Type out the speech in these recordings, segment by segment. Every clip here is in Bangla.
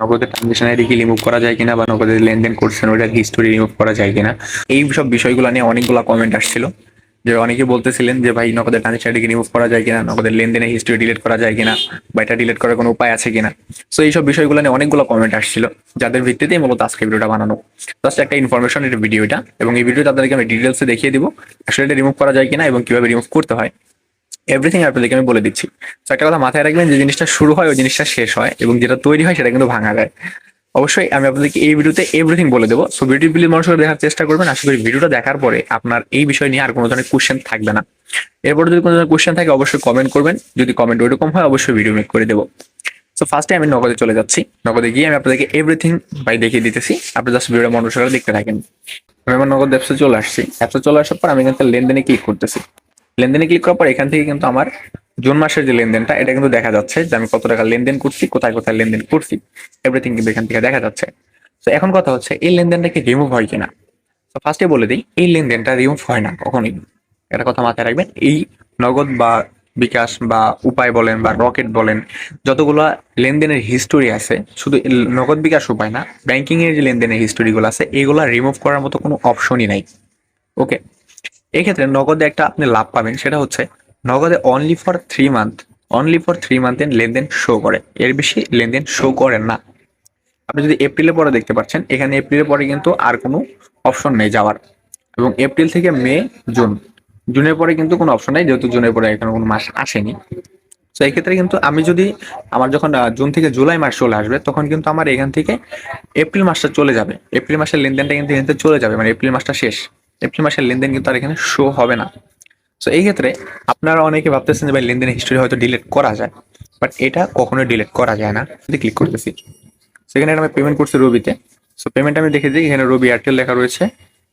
নগদের ট্রানজেকশন আইডি কি রিমুভ করা যায় কিনা বা নগদের লেনদেন করছেন ওইটার হিস্টোরি রিমুভ করা যায় কিনা, এই সব বিষয়গুলো নিয়ে অনেকগুলো কমেন্ট আসছিল, যে অনেকে বলতেছিলেন যে ভাই নগদের ট্রানজেকশন আইডি রিমুভ করা যায় কিনা, নগদের লেনদেনের হিস্টোরি ডিলিট করা যায় কিনা বা এটা ডিলিট করার কোনো উপায় আছে কিনা। সো এইসব বিষয়গুলো নিয়ে অনেকগুলো কমেন্ট আসছিল, যাদের ভিত্তিতেই মূলত আজকে ভিডিওটা বানানো। জাস্ট একটা ইনফরমেশন এটা ভিডিওটা এবং এই ভিডিওটা আপনাদেরকে আমি ডিটেলসে দেখিয়ে দিব, আসলে এটা রিমুভ করা যায় কিনা এবং কীভাবে রিমুভ করতে হয়। এভরিথিং আপনাদেরকে আমি বলে দিচ্ছি। তো একটা কথা মাথায় রাখবেন যে জিনিসটা শুরু হয় ওই জিনিসটা শেষ হয় এবং যেটা তৈরি হয় সেটা কিন্তু ভাঙা যায়। অবশ্যই আমি আপনাদেরকে এই ভিডিওতে এভরিথিং বলে দেবো। সো ভিডিও প্লিজ মানুষকে দেখার চেষ্টা করবেন। আশা করি ভিডিওটা দেখার পরে আপনার এই বিষয় নিয়ে আর কোনো ধরনের কোশ্চেন থাকবে না। এরপরে যদি কোনো ধরনের কোশ্চেন থাকে অবশ্যই কমেন্ট করবেন। যদি কমেন্ট ওইরকম হয় অবশ্যই ভিডিও মেক করে দেবো। সো ফার্স্টে আমি নগদে চলে যাচ্ছি। নগদে গিয়ে আমি আপনাদেরকে এভরিথিং বাই দেখিয়ে দিতেছি। আপনি জাস্ট ভিডিওটা মনোযোগ সহকারে দেখতে থাকেন। আমি আমার নগদ অ্যাপসে চলে আসছি। অ্যাপসে চলে আসার পর আমি থেকে লেনদেনে ক্লিক করতেছি। লেনদেনে ক্লিক করার পর এখান থেকে কিন্তু আমার জুন মাসের যে লেনদেনটা, এটা কিন্তু দেখা যাচ্ছে যে আমি কত টাকা লেনদেন করছি, কোথায় কোথায় লেনদেন করছি এভরিথিং কিন্তু এখান থেকে দেখা যাচ্ছে। তো এখন কথা হচ্ছে, এই লেনদেনটা কি রিমুভ হয় কিনা? তো ফার্স্টে বলে দিই, এই লেনদেনটা রিমুভ হয় না কখনোই। একটা কথা মাথায় রাখবেন, এই নগদ বা বিকাশ বা উপায় বলেন বা রকেট বলেন, যতগুলা লেনদেনের হিস্টোরি আছে, শুধু নগদ বিকাশ উপায় না ব্যাংকিংয়ের যে লেনদেনের হিস্টোরিগুলো আছে, এগুলা রিমুভ করার মতো কোনো অপশনই নাই। ওকে এক্ষেত্রে নগদে একটা আপনি লাভ পাবেন, সেটা হচ্ছে নগদে only for three month only for three মান্থের লেনদেন শো করে। এর বেশি লেনদেন শো করেন না। আপনি যদি এপ্রিলের পরে দেখতে পাচ্ছেন, এখানে এপ্রিলের পরে কিন্তু আর কোনো অপশন নেই যাওয়ার। এবং এপ্রিল থেকে মে জুন জুনের পরে কিন্তু কোনো অপশন নেই, যেহেতু জুনের পরে এখানে কোনো মাস আসেনি। তো এই ক্ষেত্রে কিন্তু আমি যদি আমার যখন জুন থেকে জুলাই মাস চলে আসবে, তখন কিন্তু আমার এখান থেকে এপ্রিল মাসটা চলে যাবে। এপ্রিল মাসের লেনদেনটা কিন্তু এখান থেকে চলে যাবে মানে এপ্রিল মাসটা শেষ। এপ্রিল মাসের লেনদেন কিন্তু আর এখানে শো হবে না। সো এই ক্ষেত্রে আপনারা অনেকে ভাবতেছেন যে, ভাই, লেনদেনের হিস্টোরি হয়তো ডিলিট করা যায়। বাট এটা কখনোই ডিলিট করা যায় না। যদি ক্লিক করতেছি। সেখানে আমি পেমেন্ট করছি রবিতে সো পেমেন্ট আমি দেখে দিই, এখানে রবি এয়ারটেল লেখা রয়েছে।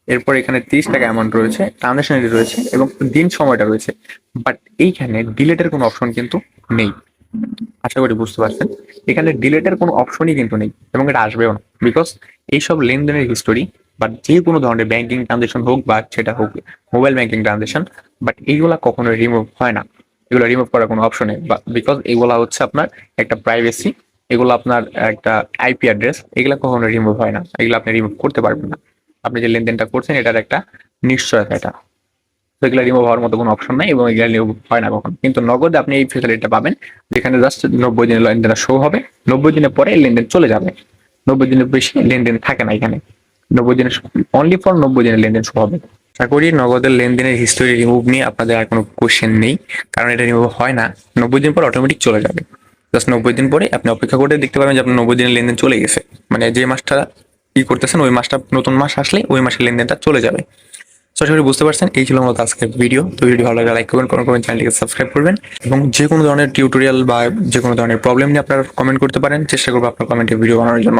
এরপর এখানে তিরিশ টাকা অ্যামাউন্ট রয়েছে ট্রানজাকশন রয়েছে এবং দিন সময়টা রয়েছে। বাট এইখানে ডিলেটের কোনো অপশন কিন্তু নেই। আশা করি বুঝতে পারছেন। এখানে ডিলেটের কোনো অপশনই কিন্তু নেই এবং এটা আসবেও না। বিকজ এইসব লেনদেনের হিস্টোরি বা যে কোনো ধরনের ব্যাংকিং ট্রানজেকশন হোক বা সেটা হোক মোবাইল ব্যাংকিং ট্রানজেকশন বাট এইগুলা কখনো রিমুভ হয় না। এগুলো রিমুভ করার কোনো অপশন বা বিকজ এগুলা হচ্ছে আপনার একটা প্রাইভেসি এগুলো আপনার একটা আইপি অ্যাড্রেস এগুলো কখনো রিমুভ হয় না। এগুলো আপনি রিমুভ করতে পারবেন না। আপনি যে লেনদেনটা করছেন, এটার একটা নিশ্চয়তা এটা। তো এগুলো রিমুভ হওয়ার মতো কোনো অপশন নাই এবং এগুলো রিমুভ হয় না কখন। কিন্তু নগদে আপনি এই ফেসিলিটিটা পাবেন, যেখানে জাস্ট নব্বই দিনের লেনদেনটা শো হবে। নব্বই দিনের পরে লেনদেন চলে যাবে। নব্বই দিনের বেশি লেনদেন থাকে না এখানে। নব্বই দিনের অনলি ফর নব্বই দিনের লেনদেন শো হবে। আশা করি নগদের লেনদেনের হিস্টোরি রিমুভ নিয়ে আপনাদের আর কোনো কোশ্চেন নেই, কারণ এটা রিমুভ হয় না। নব্বই দিন পর অটোমেটিক চলে যাবে। জাস্ট নব্বই দিন পরে আপনি অপেক্ষা করে দেখতে পাবেন যে আপনার নব্বই দিনের লেনদেন চলে গেছে। মানে যে মাসটা ই করতেছেন, ওই মাসটা নতুন মাস আসলে ওই মাসের লেনদেনটা চলে যাবে। তো বুঝতে পারছেন, এই ছিল মূলত আজকের ভিডিও তো ভিডিও ভালো লাগলে লাইক করবেন, কোনো কোনো চ্যানেলটিকে সাবস্ক্রাইব করবেন। এবং যে কোনো ধরনের টিউটোরিয়াল বা যে কোনো ধরনের প্রবলেম নিয়ে আপনারা কমেন্ট করতে পারেন, চেষ্টা করব আপনার কমেন্টে ভিডিও বানানোর জন্য।